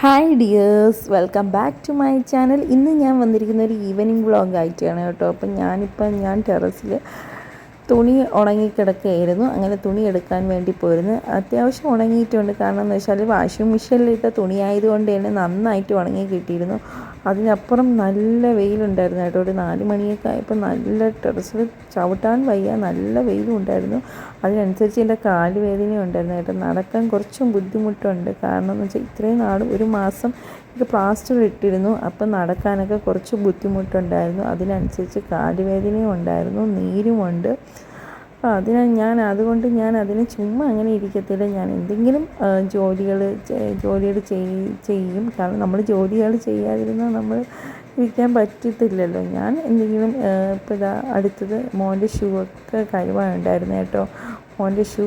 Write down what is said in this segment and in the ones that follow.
Hi dears welcome back to my channel. ഇന്ന് ഞാൻ വന്നിരിക്കുന്ന ഒരു ഈവനിങ് വ്ളോഗ് ആയിട്ടാണ് കേട്ടോ. അപ്പം ഞാനിപ്പം ഞാൻ ടെറസിൽ തുണി ഉണങ്ങിക്കിടക്കുകയായിരുന്നു. അങ്ങനെ തുണി എടുക്കാൻ വേണ്ടി പോയിരുന്നു. അത്യാവശ്യം ഉണങ്ങിയിട്ടുണ്ട്. കാരണം എന്ന് വെച്ചാൽ വാഷിംഗ് മെഷീനിലിട്ട തുണി ആയതുകൊണ്ട് തന്നെ നന്നായിട്ട് ഉണങ്ങി കിട്ടിയിരുന്നു. അതിനപ്പുറം നല്ല വെയിലുണ്ടായിരുന്നു കേട്ടോ. ഒരു നാല് മണിയൊക്കെ ആയപ്പോൾ നല്ല ടെറസിൽ ചവിട്ടാൻ വയ്യ. നല്ല വെയിലും ഉണ്ടായിരുന്നു. അതിനനുസരിച്ച് എന്റെ കാൽ വേദന ഉണ്ടായിരുന്നു കേട്ടോ. നടക്കാൻ കുറച്ചും ബുദ്ധിമുട്ടുണ്ട്. കാരണം എന്ന് വെച്ചാൽ ഇത്രയും നാൾ ഒരു മാസം ഇത് പ്ലാസ്റ്റർ ഇട്ടിരുന്നു. അപ്പം നടക്കാനൊക്കെ കുറച്ച് ബുദ്ധിമുട്ടുണ്ടായിരുന്നു. അതിനനുസരിച്ച് കാലുവേദനയും ഉണ്ടായിരുന്നു. നീരുമുണ്ട്. അപ്പോൾ അതിന് ഞാൻ അതുകൊണ്ട് ഞാൻ അതിന് ചുമ്മാ അങ്ങനെ ഇരിക്കത്തില്ല. ഞാൻ എന്തെങ്കിലും ജോലികൾ ജോലികൾ ചെയ്യും. കാരണം നമ്മൾ ജോലികൾ ചെയ്യാതിരുന്നാൽ നമ്മൾ ഇരിക്കാൻ പറ്റത്തില്ലല്ലോ. ഞാൻ എന്തെങ്കിലും ഇപ്പോൾ ഇതാ അടുത്തത് മോന്റെ ഷൂ ഒക്കെ കഴിവാനുണ്ടായിരുന്നു കേട്ടോ. മോന്റെ ഷൂ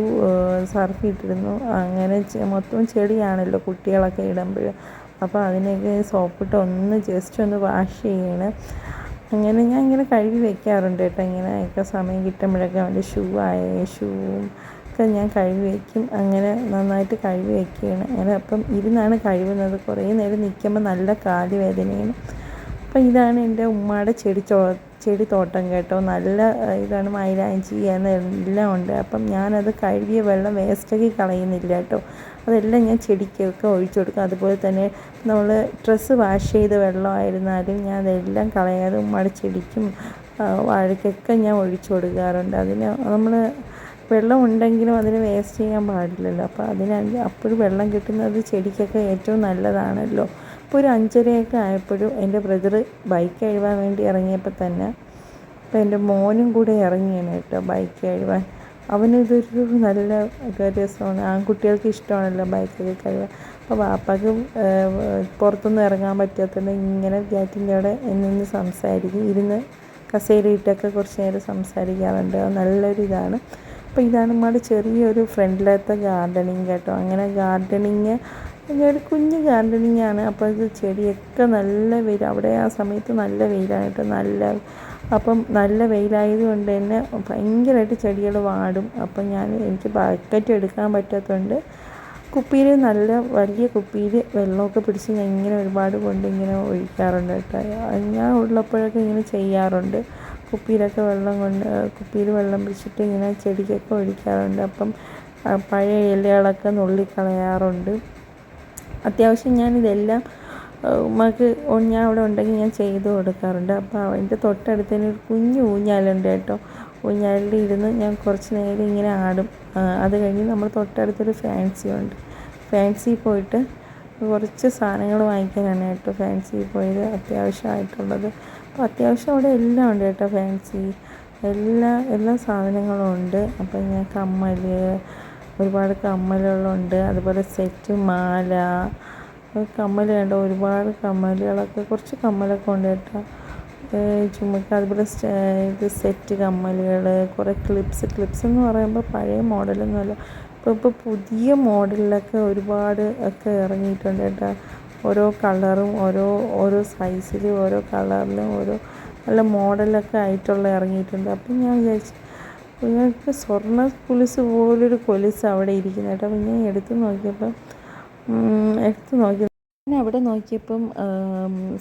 സർഫ് ഇട്ടിരുന്നു. അങ്ങനെ മൊത്തം ചെടിയാണല്ലോ കുട്ടികളൊക്കെ ഇടുമ്പോൾ അപ്പോൾ അതിനൊക്കെ സോപ്പിട്ട് ഒന്ന് ജസ്റ്റ് ഒന്ന് വാഷ് ചെയ്യണം. അങ്ങനെ ഞാൻ ഇങ്ങനെ കഴുകി വെക്കാറുണ്ട് കേട്ടോ. ഇങ്ങനെ ഒക്കെ സമയം കിട്ടുമ്പോഴൊക്കെ അവന്റെ ഷൂ ആയ ഷൂവും ഒക്കെ ഞാൻ കഴുകി വയ്ക്കും അങ്ങനെ നന്നായിട്ട് കഴുകി വയ്ക്കുകയാണ് അങ്ങനെ അപ്പം ഇരുന്നാണ് കഴുകുന്നത്. കുറേ നേരം നിൽക്കുമ്പോൾ നല്ല കാലുവേദനയാണ് അപ്പം ഇതാണ് എന്റെ ഉമ്മയുടെ ചെടി ചോ ചെടി തോട്ടം കേട്ടോ. നല്ല ഇതാണ് മൈലാഞ്ചി എല്ലാം ഉണ്ട്. അപ്പം ഞാനത് കഴുകിയ വെള്ളം വേസ്റ്റാക്കി കളയുന്നില്ല കേട്ടോ. അതെല്ലാം ഞാൻ ചെടിക്കൊക്കെ ഒഴിച്ചു കൊടുക്കും. അതുപോലെ തന്നെ നമ്മൾ ഡ്രസ്സ് വാഷ് ചെയ്ത വെള്ളമായിരുന്നാലും ഞാൻ അതെല്ലാം കളയാതെ ഉമ്മയുടെ ചെടിക്കും വാഴയ്ക്കൊക്കെ ഞാൻ ഒഴിച്ചു കൊടുക്കാറുണ്ട്. അതിന് നമ്മൾ വെള്ളം ഉണ്ടെങ്കിലും അതിന് വേസ്റ്റ് ചെയ്യാൻ പാടില്ലല്ലോ. അപ്പോൾ അതിന് അപ്പോഴും വെള്ളം കിട്ടുന്നത് ചെടിക്കൊക്കെ ഏറ്റവും നല്ലതാണല്ലോ. അപ്പോൾ ഒരു അഞ്ചരയൊക്കെ ആയപ്പോഴും എന്റെ ബ്രദർ ബൈക്ക് കഴുകാൻ വേണ്ടി ഇറങ്ങിയപ്പോൾ തന്നെ അപ്പോൾ എന്റെ മോനും കൂടെ ഇറങ്ങിയാണ് കേട്ടോ ബൈക്ക് കഴുകാൻ അവനിതൊരു നല്ല രസമാണ്. ആൺകുട്ടികൾക്ക് ഇഷ്ടമാണല്ലോ ബൈക്കൊക്കെ കഴുകാൻ. അപ്പോൾ വാപ്പാക്ക് പുറത്തൊന്നും ഇറങ്ങാൻ പറ്റാത്തതുകൊണ്ട് ഇങ്ങനെ ഗ്യാറ്റിന്റെ അവിടെ നിന്ന് സംസാരിക്കും. ഇരുന്ന് കസേരയിട്ടൊക്കെ കുറച്ച് നേരം സംസാരിക്കാറുണ്ട്. നല്ലൊരു ഇതാണ് അപ്പോൾ ഇതാണ് നമ്മുടെ ചെറിയൊരു ഫ്രണ്ടിലത്തെ ഗാർഡനിങ് കേട്ടോ. അങ്ങനെ ഗാർഡനിങ് ഒരു കുഞ്ഞ് ഗാർഡനിങ് ആണ്. അപ്പോൾ ഇത് ചെടിയൊക്കെ നല്ല വെയിൽ അവിടെ ആ സമയത്ത് നല്ല വെയിലായിട്ട് നല്ല അപ്പം നല്ല വെയിലായത് കൊണ്ട് തന്നെ ഭയങ്കരമായിട്ട് ചെടികൾ വാടും. അപ്പം ഞാൻ എനിക്ക് ബക്കറ്റ് എടുക്കാൻ പറ്റാത്തതുകൊണ്ട് കുപ്പിയിൽ നല്ല വലിയ കുപ്പിയിൽ വെള്ളമൊക്കെ പിടിച്ച് ഞാൻ ഇങ്ങനെ ഒരുപാട് കൊണ്ട് ഇങ്ങനെ ഒഴിക്കാറുണ്ട് കേട്ടോ. ഞാൻ ഉള്ളപ്പോഴൊക്കെ ഇങ്ങനെ ചെയ്യാറുണ്ട്. കുപ്പിയിലൊക്കെ വെള്ളം കൊണ്ട് കുപ്പിയിൽ വെള്ളം പിടിച്ചിട്ട് ഇങ്ങനെ ചെടിക്കൊക്കെ ഒഴിക്കാറുണ്ട്. അപ്പം പഴയ ഇലകളൊക്കെ നുള്ളിക്കളയാറുണ്ട്. അത്യാവശ്യം ഞാനിതെല്ലാം ഉമ്മക്ക് ഞാൻ അവിടെ ഉണ്ടെങ്കിൽ ഞാൻ ചെയ്ത് കൊടുക്കാറുണ്ട്. അപ്പോൾ അതിന്റെ തൊട്ടടുത്ത് തന്നെ ഒരു കുഞ്ഞു ഊഞ്ഞാലുണ്ട് കേട്ടോ. ഊഞ്ഞാലിൽ ഇരുന്ന് ഞാൻ കുറച്ച് നേരം ഇങ്ങനെ ആടും. അത് കഴിഞ്ഞ് നമ്മൾ തൊട്ടടുത്തൊരു ഫാൻസി ഉണ്ട്. ഫാൻസി പോയിട്ട് കുറച്ച് സാധനങ്ങൾ വാങ്ങിക്കാനാണ് കേട്ടോ ഫാൻസി പോയത് അത്യാവശ്യമായിട്ടുള്ളത്. അപ്പോൾ അത്യാവശ്യം അവിടെ എല്ലാം ഉണ്ട് കേട്ടോ ഫാൻസി. എല്ലാ എല്ലാ സാധനങ്ങളും ഉണ്ട്. അപ്പോൾ ഞാൻ കമ്മൽ ഒരുപാട് കമ്മലുകളുണ്ട്. അതുപോലെ സെറ്റ് മാല. കമ്മൽ കണ്ട ഒരുപാട് കമ്മലുകളൊക്കെ കുറച്ച് കമ്മലൊക്കെ ഉണ്ട് കേട്ടോ. ചുമക്ക് അതുപോലെ ഇത് സെറ്റ് കമ്മലുകൾ കുറേ ക്ലിപ്സ്. ക്ലിപ്സ് എന്ന് പറയുമ്പോൾ പഴയ മോഡലൊന്നുമല്ല. ഇപ്പോൾ ഇപ്പോൾ പുതിയ മോഡലിലൊക്കെ ഒരുപാട് ഒക്കെ ഇറങ്ങിയിട്ടുണ്ട് കേട്ടോ. ഓരോ കളറും ഓരോ ഓരോ സൈസിലും ഓരോ കളറിലും ഓരോ നല്ല മോഡലൊക്കെ ആയിട്ടുള്ള ഇറങ്ങിയിട്ടുണ്ട്. അപ്പം ഞാൻ വിചാരിച്ചു നിങ്ങൾക്ക് സ്വർണ കൊലുസ് പോലൊരു കൊലുസ് അവിടെ ഇരിക്കുന്നത് കേട്ടോ. ഞാൻ എടുത്ത് നോക്കിയപ്പം എടുത്ത് നോക്കി ഞാൻ അവിടെ നോക്കിയപ്പം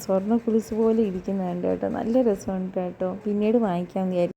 സ്വർണ കുലിസ് പോലെ ഇരിക്കുന്നുണ്ട് കേട്ടോ. നല്ല രസമുണ്ട് കേട്ടോ. പിന്നീട് വാങ്ങിക്കാൻ വിചാരിച്ചു